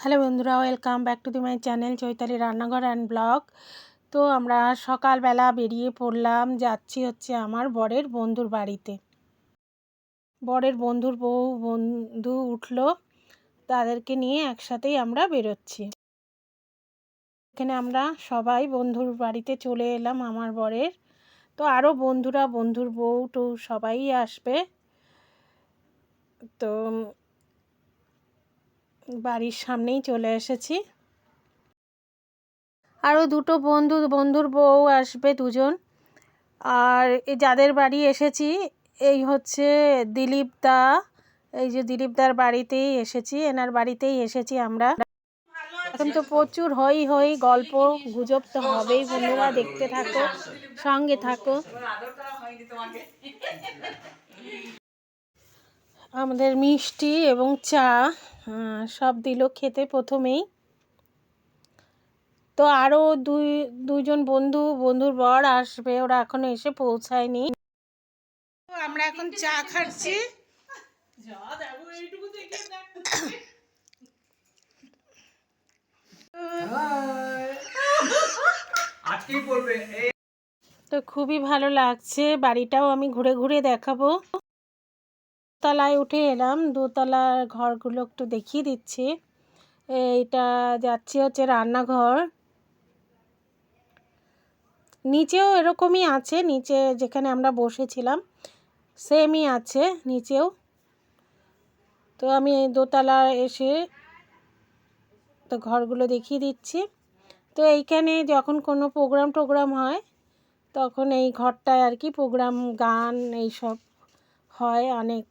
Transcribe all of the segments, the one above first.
Hello বন্ধুরা, welcome back to the my channel Chaitali রান্নাঘর and blog. তো আমরা সকালবেলা বেরিয়ে পড়লাম, যাচ্ছি হচ্ছে আমার বরের বন্ধুর বাড়িতে। বরের বন্ধুর বউ, বন্ধু উঠল, তাদেরকে নিয়ে একসাথেই আমরা বেরোচ্ছি। এখানে আমরা সবাই বন্ধুর বাড়িতে চলে এলাম আমার বরের। তো আরও বন্ধুরা, বন্ধুর বউ টু সবাই আসবে। তো বাড়ির সামনেই চলে এসেছি। আরও দুটো বন্ধু, বন্ধুর বউ আসবে দুজন। আর যাদের বাড়ি এসেছি, এই হচ্ছে দিলীপ দা। এই যে দিলীপ দার বাড়িতেই এসেছি, এনার বাড়িতেই এসেছি আমরা। এখন তো প্রচুর হই হই গল্প, গুজব তো হবেই, বন্ধুরা দেখতে থাকো, সঙ্গে থাকো। আমাদের মিষ্টি এবং চা সব দিল খেতে প্রথমেই। তো আরও দুই দুজন বন্ধু বন্ধুর বর আসবে ওরা এখনও এসে পৌঁছায়নি। তো আমরা এখন চা খাচ্ছি। তো খুবই ভালো লাগছে বাড়িটাও আমি ঘুরে ঘুরে দেখাবো। তলায় উঠে এলাম। দোতলার ঘরগুলো একটু দেখিয়ে দিচ্ছি। এইটা যাচ্ছি হচ্ছে রান্নাঘর। নিচেও এরকমই আছে। নিচে যেখানে আমরা বসেছিলাম সেমই আছে নিচেও। তো আমি দোতলা এসে তো ঘরগুলো দেখিয়ে দিচ্ছি। তো এইখানে যখন কোনো প্রোগ্রাম টোগ্রাম হয়, তখন এই ঘরটায় আর কি প্রোগ্রাম গান এইসব হয় অনেক।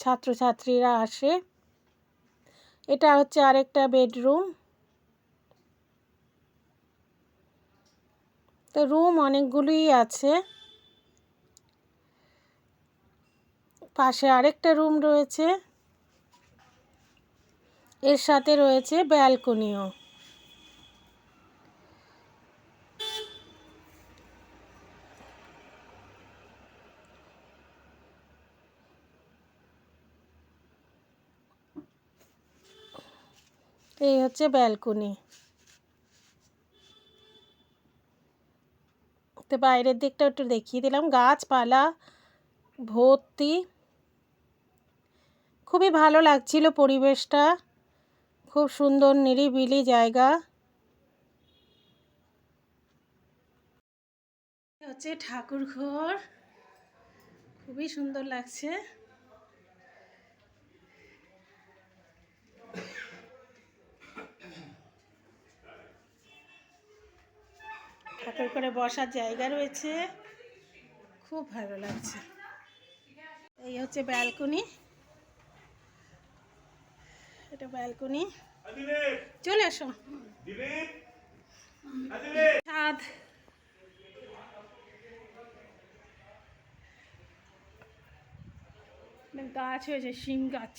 ছাত্রছাত্রীরা আসে। এটা হচ্ছে আরেকটা বেডরুম। তো রুম অনেকগুলোই আছে। পাশে আরেকটা রুম রয়েছে। এর সাথে রয়েছে ব্যালকনিও। এই হচ্ছে ব্যালকনি তো বাইরের দিকটা একটু দেখিয়ে দিলাম। গাছপালা, ভর্তি। খুবই ভালো লাগছিল পরিবেশটা। খুব সুন্দর, নিরিবিলি জায়গা। হচ্ছে ঠাকুর ঘর খুবই সুন্দর লাগছে। ঠাকুর করে বসার জায়গা রয়েছে। খুব ভালো লাগছে। এই হচ্ছে ব্যালকনি। এটা ব্যালকনি। চলে আসো। ছাদ গাছ হয়েছে শিং গাছ।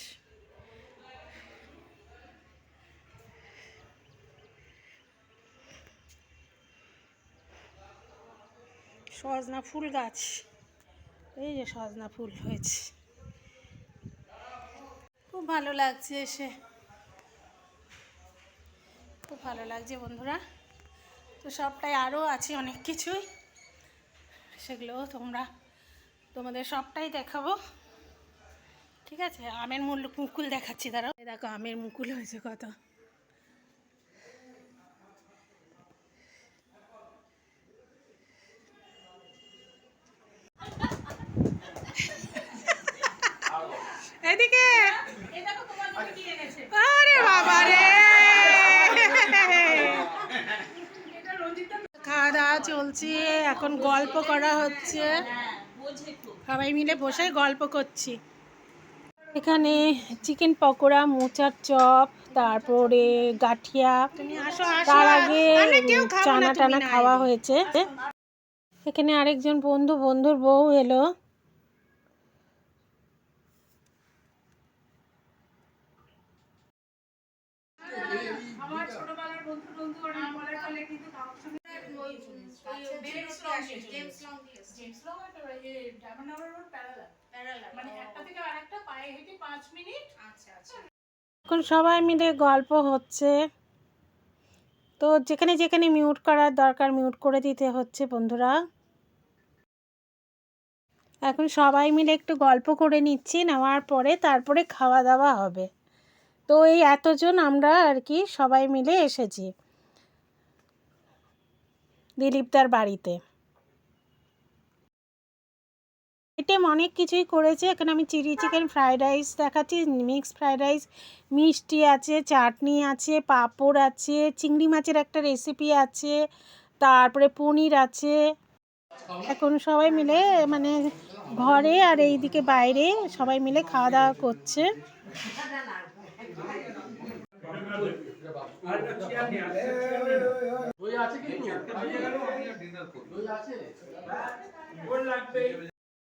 সজনা ফুল গাছ। এই যে সজনা ফুল হয়েছে। খুব ভালো লাগছে এসে। খুব ভালো লাগছে বন্ধুরা। তো সবটাই আরও আছে অনেক কিছুই। সেগুলো তোমরা তোমাদের সবটাই দেখাবো। ঠিক আছে? আমের মূল মুকুল দেখাচ্ছি, দাঁড়াও। দেখো, আমের মুকুল হয়েছে কত এদিকে আরে বাবা রে খাওয়া দাওয়া চলছে এখন গল্প করা হচ্ছে। সবাই মিলে বসে গল্প করছি। এখানে চিকেন পকোড়া মোচার চপ তারপরে গাঠিয়া। তার আগে চানা টানা খাওয়া হয়েছে। এখানে আরেকজন বন্ধু বন্ধুর বউ এলো আমার ছোটবেলার বন্ধু বন্ধু ওরা বলার ফলে কিন্তু কারোর সঙ্গে James Long James Long James Long একটা এই ডায়মন্ড হারবার রোড প্যারালাল মানে একটা থেকে আরেকটা পায়ে হেঁটে পাঁচ মিনিট। আচ্ছা আচ্ছা। এখন সবাই মিলে গল্প হচ্ছে। তো যেখানে যেখানে মিউট করার দরকার মিউট করে দিতে হচ্ছে বন্ধুরা। এখন সবাই মিলে একটু গল্প করে নিচ্ছি নেওয়ার পরে তারপরে খাওয়া দাওয়া হবে। তো এই এতজন আমরা আর কি সবাই মিলে এসেছি। দিলীপদার বাড়িতে। আইটেম অনেক কিছুই করেছে। এখানে আমি চিলি চিকেন ফ্রাইড রাইস দেখাচ্ছি মিক্সড ফ্রাইড রাইস মিষ্টি আছে, চাটনি আছে, পাঁপড় আছে, চিংড়ি মাছের একটা রেসিপি আছে, তারপরে পনির আছে। এখন সবাই মিলে মানে ঘরে আর এইদিকে বাইরে সবাই মিলে খাওয়া দাওয়া করছে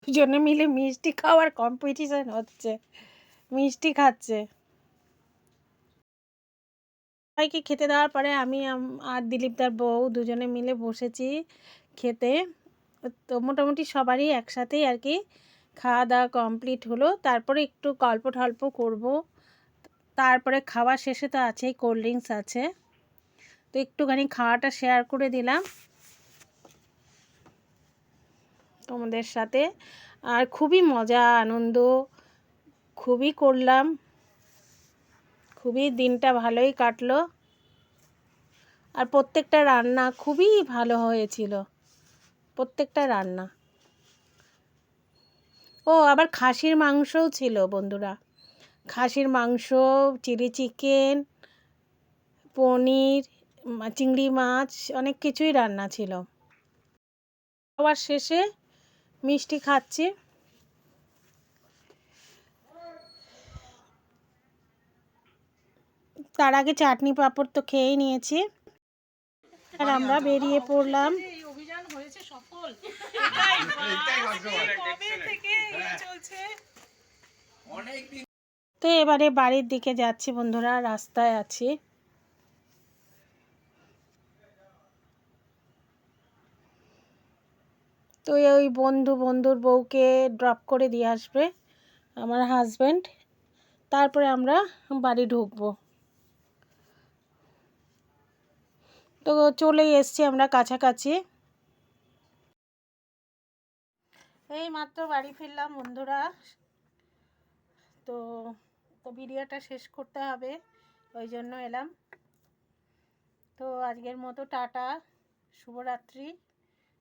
দুজনে মিলে মিষ্টি খাওয়ার কম্পিটিশন হচ্ছে। মিষ্টি খাচ্ছে। সবাইকে খেতে দেওয়ার পরে আমি আর দিলীপদার বউ দুজনে মিলে বসেছি খেতে। তো মোটামুটি সবারই একসাথেই আর কি খাওয়া দাওয়া কমপ্লিট হলো। তারপরে একটু গল্প টল্প করব। তারপরে খাওয়া শেষে তো আছেই কোল্ড ড্রিঙ্কস আছে। তো একটুখানি খাওয়াটা শেয়ার করে দিলাম। তোমাদের সাথে। আর খুবই মজা, আনন্দ খুবই করলাম। খুবই দিনটা ভালোই কাটলো। আর প্রত্যেকটা রান্না খুবই ভালো হয়েছিল। প্রত্যেকটা রান্না। ও, আবার খাসির মাংসও ছিল বন্ধুরা। খাসির মাংস, চিলি চিকেন, পনির চিংড়ি মাছ, অনেক কিছুই রান্না ছিল। খাওয়ার শেষে মিষ্টি খাচ্ছি। তার আগে চাটনি পাঁপড় তো খেয়েই নিয়েছি। আর আমরা বেরিয়ে পড়লাম। এই অভিযান হয়েছে সফল। তো এবারে বাড়ির দিকে যাচ্ছি বন্ধুরা রাস্তায় আছি। তো ওই বন্ধু বন্ধুর বউকে ড্রপ করে দিয়ে আসবে আমার হাজব্যান্ড তারপরে আমরা বাড়ি ঢুকবো। তো চলেই এসছি আমরা কাছাকাছি। এই মাত্র বাড়ি ফিরলাম বন্ধুরা। তো তো ভিডিওটা শেষ করতে হবে, ওই জন্য এলাম। তো আজকের মতো টাটা, শুভরাত্রি।